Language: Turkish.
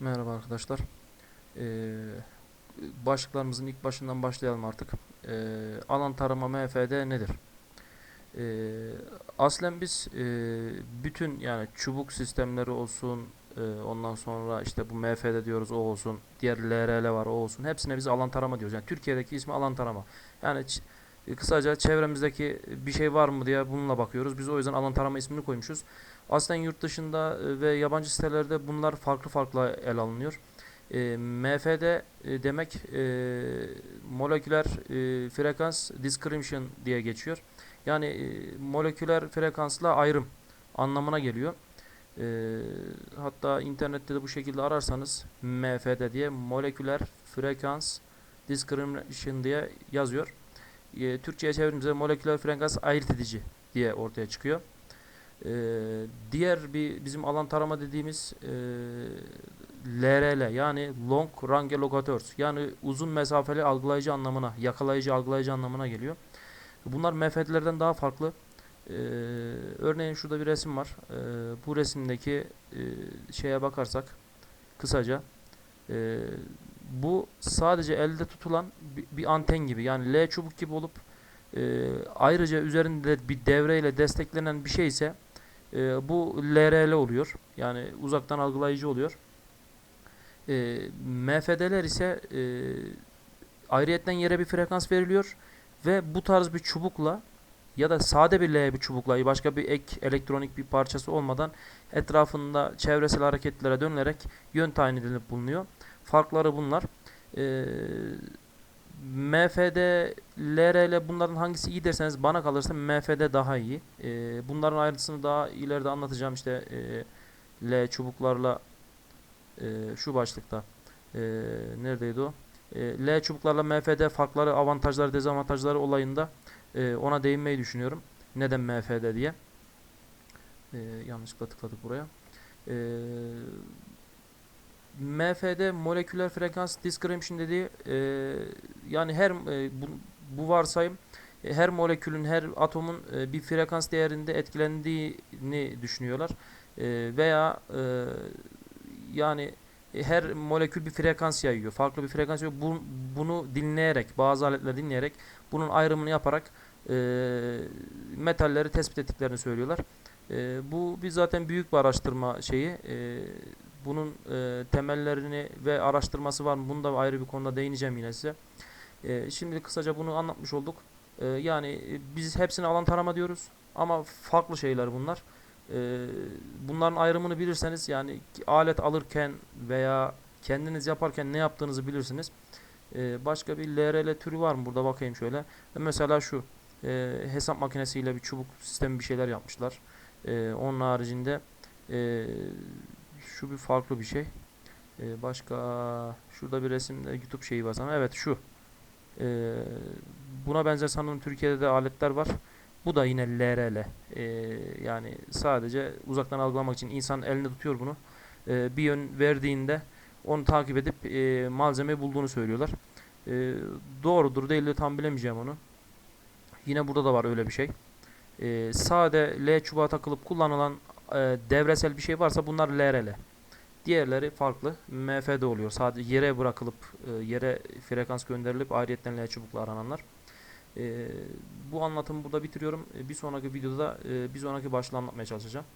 Merhaba arkadaşlar. Ee, başlıklarımızın ilk başından başlayalım artık. Ee, alan tarama MFD nedir? Ee, aslen biz e, bütün yani çubuk sistemleri olsun, e, ondan sonra işte bu MFD diyoruz o olsun, diğer LRL var o olsun. Hepsine biz alan tarama diyoruz. Yani Türkiye'deki ismi alan tarama. Yani kısaca çevremizdeki bir şey var mı diye bununla bakıyoruz. Biz o yüzden alan tarama ismini koymuşuz. Aslen yurt dışında e, ve yabancı sitelerde bunlar farklı farklı el alınıyor. E, MFD e, demek e, moleküler e, frekans discrimination diye geçiyor. Yani e, moleküler frekansla ayrım anlamına geliyor. E, hatta internette de bu şekilde ararsanız MFD diye moleküler frekans discrimination diye yazıyor. E, Türkçe'ye çevirdiğimizde moleküler frekans ayırt edici diye ortaya çıkıyor. Ee, diğer bir bizim alan tarama dediğimiz e, LRL yani Long Range Locateurs yani uzun mesafeli algılayıcı anlamına, yakalayıcı algılayıcı anlamına geliyor. Bunlar MFD'lerden daha farklı. Ee, örneğin şurada bir resim var. Ee, bu resimdeki e, şeye bakarsak kısaca e, bu sadece elde tutulan bir, bir anten gibi yani L çubuk gibi olup e, ayrıca üzerinde bir devreyle desteklenen bir şey ise e, bu LRL oluyor. Yani uzaktan algılayıcı oluyor. E, MFD'ler ise e, ayrıyetten yere bir frekans veriliyor ve bu tarz bir çubukla ya da sade bir L bir çubukla başka bir ek elektronik bir parçası olmadan etrafında çevresel hareketlere dönülerek yön tayin edilip bulunuyor. Farkları bunlar. E, MFD, LRL bunların hangisi iyi derseniz bana kalırsa MFD daha iyi. Ee, bunların ayrıntısını daha ileride anlatacağım işte e, L çubuklarla e, şu başlıkta e, neredeydi o? E, L çubuklarla MFD farkları, avantajları, dezavantajları olayında e, ona değinmeyi düşünüyorum. Neden MFD diye. E, yanlışlıkla tıkladık buraya. E, MFD moleküler frekans discrimination dediği e, yani her e, bu, bu varsayım e, her molekülün her atomun e, bir frekans değerinde etkilendiğini düşünüyorlar. E, veya e, yani e, her molekül bir frekans yayıyor. Farklı bir frekans yayıyor. Bu, bunu dinleyerek, bazı aletler dinleyerek bunun ayrımını yaparak e, metalleri tespit ettiklerini söylüyorlar. E, bu bir zaten büyük bir araştırma şeyi. E, bunun e, temellerini ve araştırması var mı? Bunu da ayrı bir konuda değineceğim yine size. E, şimdi kısaca bunu anlatmış olduk. E, yani e, biz hepsini alan tarama diyoruz ama farklı şeyler bunlar. E, bunların ayrımını bilirseniz yani alet alırken veya kendiniz yaparken ne yaptığınızı bilirsiniz. E, başka bir LRL türü var mı? Burada bakayım şöyle. E, mesela şu e, hesap makinesiyle bir çubuk sistemi bir şeyler yapmışlar. E, onun haricinde e, şu bir farklı bir şey. Ee, başka şurada bir resimde YouTube şeyi var. Evet şu. Ee, buna benzer sanırım Türkiye'de de aletler var. Bu da yine LRL. Ee, yani sadece uzaktan algılamak için insan elinde tutuyor bunu. Ee, bir yön verdiğinde onu takip edip e, malzeme bulduğunu söylüyorlar. Ee, doğrudur değil de tam bilemeyeceğim onu. Yine burada da var öyle bir şey. Ee, sade L çubuğa takılıp kullanılan e, devresel bir şey varsa bunlar LRL. Diğerleri farklı. MFD oluyor. Sadece yere bırakılıp e, yere frekans gönderilip ayrıyetten L çubukla arananlar. E, bu anlatımı burada bitiriyorum. E, bir sonraki videoda e, bir sonraki başlığı anlatmaya çalışacağım.